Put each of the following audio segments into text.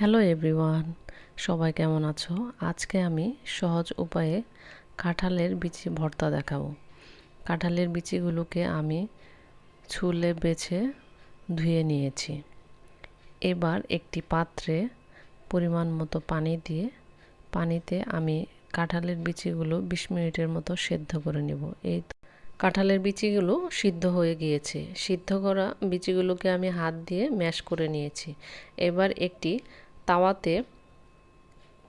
Hello everyone সবাই কেমন আছো? আজকে আমি সহজ উপায়ে কাঁঠালের বিচি ভর্তা দেখাবো। কাঁঠালের বিচিগুলোকে আমি ছুলে বেছে ধুয়ে নিয়েছি। এবার একটি পাত্রে পরিমাণ মতো পানি দিয়ে পানিতে আমি কাঁঠালের বিচিগুলো বিশ মিনিটের মতো সেদ্ধ করে নেব। এই কাঁঠালের বিচিগুলো সিদ্ধ হয়ে গিয়েছে। সিদ্ধ করা বিচিগুলোকে আমি হাত দিয়ে ম্যাশ করে নিয়েছি। এবার একটি তাওয়াতে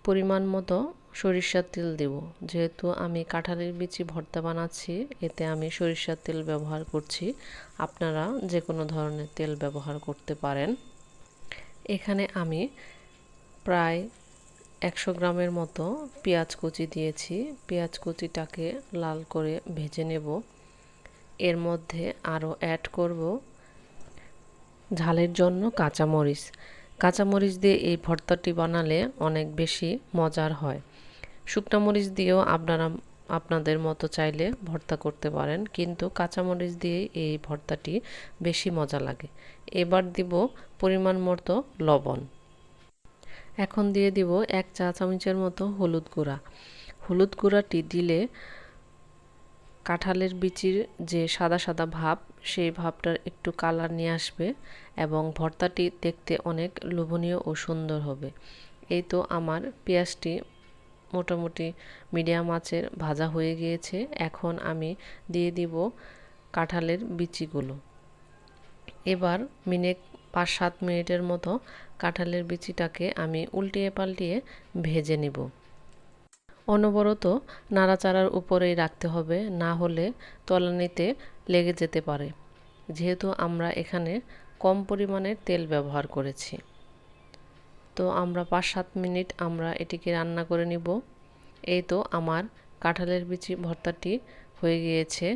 পরিমাণ মতো সরিষার তেল দেব। যেহেতু আমি কাঁঠালের বিচি ভর্তা বানাচ্ছি, এতে আমি সরিষার তেল ব্যবহার করছি। আপনারা যে কোনো ধরনের তেল ব্যবহার করতে পারেন। এখানে আমি প্রায় একশো গ্রামের মতো পেঁয়াজ কুচি দিয়েছি। পেঁয়াজ কুচিটাকে লাল করে ভেজে নেব। এর মধ্যে আরও অ্যাড করব ঝালের জন্য কাঁচামরিচ। কাঁচামরিচ দিয়ে এই ভর্তাটি বানালে অনেক বেশি মজার হয়। শুকনো মরিচ দিয়েও আপনারা, আপনাদের মতো চাইলে ভর্তা করতে পারেন, কিন্তু কাঁচামরিচ দিয়ে এই ভর্তাটি বেশি মজা লাগে। এবার দিব পরিমাণ মতো লবণ। এখন দিয়ে দিব এক চা চামচের মতো হলুদ গুঁড়া। হলুদ গুঁড়াটি দিলে কাঁঠালের বিচির যে সাদা সাদা ভাব সেই ভাবটার একটু কালার নিয়ে আসবে এবং ভর্তাটি দেখতে অনেক লোভনীয় ও সুন্দর হবে। এই তো আমার পেঁয়াজটি মোটামুটি মিডিয়াম আঁচের ভাজা হয়ে গিয়েছে। এখন আমি দিয়ে দিব কাঁঠালের বিচিগুলো। এবার মিনিট পাঁচ সাত মিনিটের মতো কাঁঠালের বিচিটাকে আমি উল্টিয়ে পাল্টিয়ে ভেজে নেব। অনবরত নাড়াচাড়ার উপরেই রাখতে হবে, না হলে তলানিতে লেগে যেতে পারে। যেহেতু আমরা এখানে কম পরিমাণের তেল ব্যবহার করেছি। তো আমরা পাঁচ সাত মিনিট আমরা এটিকে রান্না করে নিব। এই তো আমার কাঁঠালের বিচি ভর্তাটি হয়ে গিয়েছে।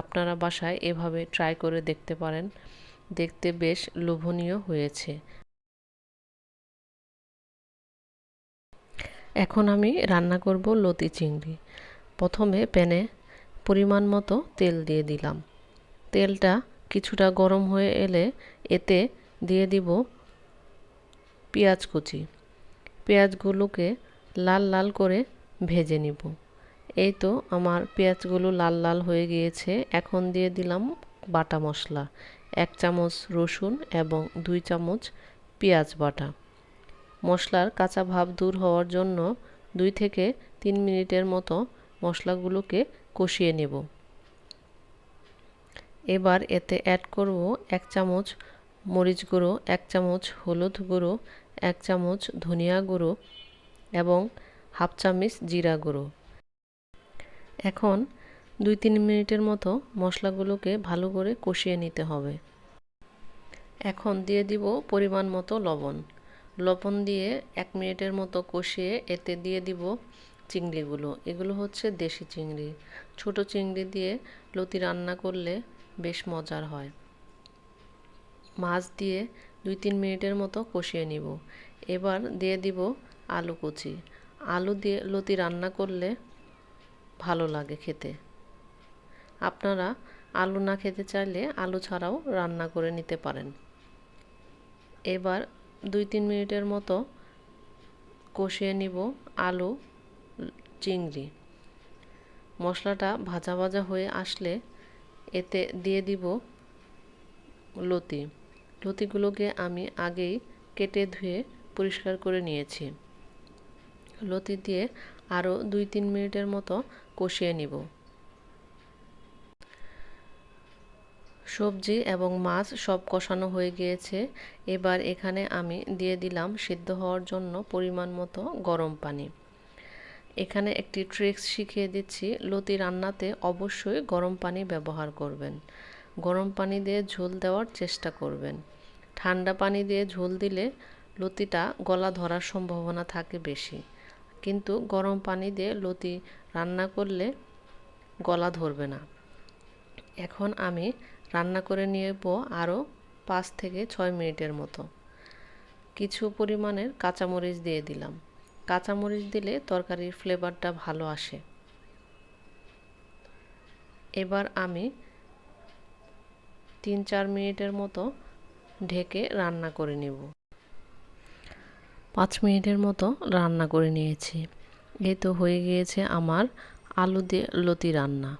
আপনারা বাসায় এভাবে ট্রাই করে দেখতে পারেন। দেখতে বেশ লোভনীয় হয়েছে। এখন আমি রান্না করব লতি চিংড়ি। প্রথমে প্যানে পরিমাণ মতো তেল দিয়ে দিলাম। তেলটা কিছুটা গরম হয়ে এলে এতে দিয়ে দিব পেঁয়াজ কুচি। পেঁয়াজগুলোকে লাল লাল করে ভেজে নিব। এই তো আমার পেঁয়াজগুলো লাল লাল হয়ে গিয়েছে। এখন দিয়ে দিলাম বাটা মশলা, এক চামচ রসুন এবং দুই চামচ পেঁয়াজ বাটা। মশলার কাঁচা ভাব দূর হওয়ার জন্য দুই থেকে তিন মিনিটের মতো মশলাগুলোকে কষিয়ে নেব। এবার এতে অ্যাড করব এক চামচ মরিচ গুঁড়ো, এক চামচ হলুদ গুঁড়ো, এক চামচ ধনিয়া গুঁড়ো এবং হাফ চামচ জিরা গুঁড়ো। এখন দুই তিন মিনিটের মতো মশলাগুলোকে ভালো করে কষিয়ে নিতে হবে। এখন দিয়ে দিব পরিমাণ মতো লবণ। লবণ দিয়ে এক মিনিটের মতো কষিয়ে এতে দিয়ে দিব চিংড়িগুলো, এগুলো হচ্ছে দেশি চিংড়ি। ছোট চিংড়ি দিয়ে লতি রান্না করলে বেশ মজার হয়। মাছ দিয়ে দুই তিন মিনিটের মতো কষিয়ে নিব। এবার দিয়ে দিব আলু কুচি। আলু দিয়ে লতি রান্না করলে ভালো লাগে খেতে। আপনারা আলু না খেতে চাইলে আলু ছাড়াও রান্না করে নিতে পারেন। এবার দুই তিন মিনিটের মতো কষিয়ে নিব আলু চিংড়ি। মশলাটা ভাজা ভাজা হয়ে আসলে এতে দিয়ে দিব লতি। লতিগুলোকে আমি আগেই কেটে ধুয়ে পরিষ্কার করে নিয়েছি। লতি দিয়ে আরও দুই তিন মিনিটের মতো কষিয়ে নিব। সবজি এবং মাছ সব কষানো হয়ে গিয়েছে। এবার এখানে আমি দিয়ে দিলাম সিদ্ধ হওয়ার জন্য পরিমাণ মতো গরম পানি। এখানে একটি ট্রিক্স শিখিয়ে দিচ্ছি। লতি রান্নাতে অবশ্যই গরম পানি ব্যবহার করবেন। গরম পানি দিয়ে ঝোল দেওয়ার চেষ্টা করবেন। ঠান্ডা পানি দিয়ে ঝোল দিলে লতিটা গলা ধরার সম্ভাবনা থাকে বেশি। কিন্তু গরম পানি দিয়ে লতি রান্না করলে গলা ধরবে না। এখন আমি রান্না করে নিয়েব আরও পাঁচ থেকে ছয় মিনিটের মতো। কিছু পরিমাণের কাঁচামরিচ দিয়ে দিলাম। কাঁচামরিচ দিলে তরকারির ফ্লেভারটা ভালো আসে। এবার আমি তিন চার মিনিটের মতো ঢেকে রান্না করে নেব। পাঁচ মিনিটের মতো রান্না করে নিয়েছি। এই তো হয়ে গিয়েছে আমার আলু দিয়ে লতি রান্না।